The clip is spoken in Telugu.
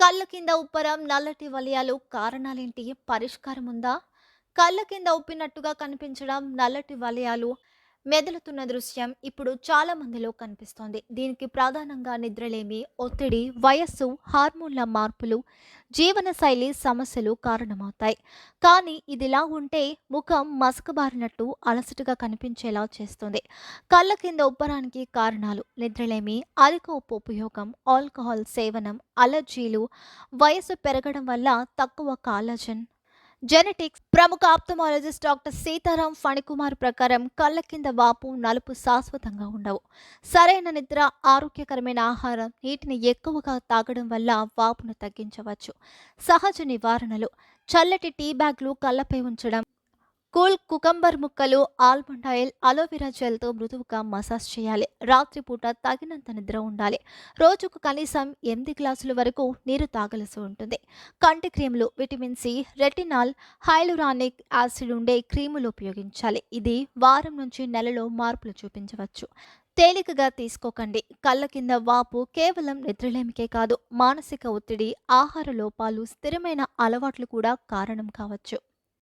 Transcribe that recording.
కళ్ళ కింద ఉప్పరం నల్లటి వలయాలు కారణాలేంటి? పరిష్కారం ఉందా కళ్ళ కింద ఉప్పినట్టుగా కనిపించడం నల్లటి వలయాలు మెదులుతున్న దృశ్యం ఇప్పుడు చాలా మందిలో కనిపిస్తోంది. దీనికి ప్రధానంగా నిద్రలేమి ఒత్తిడి వయస్సు హార్మోన్ల మార్పులు జీవనశైలి సమస్యలు కారణమవుతాయి. కానీ ఇదిలా ఉంటే ముఖం మసకబారినట్టు అలసటగా కనిపించేలా చేస్తుంది. కళ్ళ కింద ఉబ్బరానికి కారణాలు నిద్రలేమి అధిక ఉప్పు ఉపయోగం ఆల్కహాల్ సేవనం అలర్జీలు వయసు పెరగడం వల్ల తక్కువ కాలజన్ జెనెటిక్స్ ప్రముఖ ఆప్థమాలజిస్ట్ డాక్టర్ సీతారాం ఫణికుమార్ ప్రకారం కళ్ళ కింద వాపు నలుపు శాశ్వతంగా ఉండవు. సరైన నిద్ర ఆరోగ్యకరమైన ఆహారం నీటిని ఎక్కువగా తాగడం వల్ల వాపును తగ్గించవచ్చు. సహజ నివారణలు. చల్లటి టీ బ్యాగ్లు కళ్ళపై ఉంచడం కూల్ కుకంబర్ ముక్కలు ఆల్మండ్ ఆయిల్ అలోవెరా జెల్తో మృదువుగా మసాజ్ చేయాలి. రాత్రిపూట తగినంత నిద్ర ఉండాలి. రోజుకు కనీసం ఎనిమిది గ్లాసుల వరకు నీరు తాగలసి ఉంటుంది. కంటి క్రీములు vitamin C retinol hyaluronic acid ఉండే క్రీములు ఉపయోగించాలి. ఇది వారం నుంచి నెలలో మార్పులు చూపించవచ్చు. తేలికగా తీసుకోకండి. కళ్ళ కింద వాపు కేవలం నిద్రలేమికే కాదు మానసిక ఒత్తిడి ఆహార లోపాలు స్థిరమైన అలవాట్లు కూడా కారణం కావచ్చు.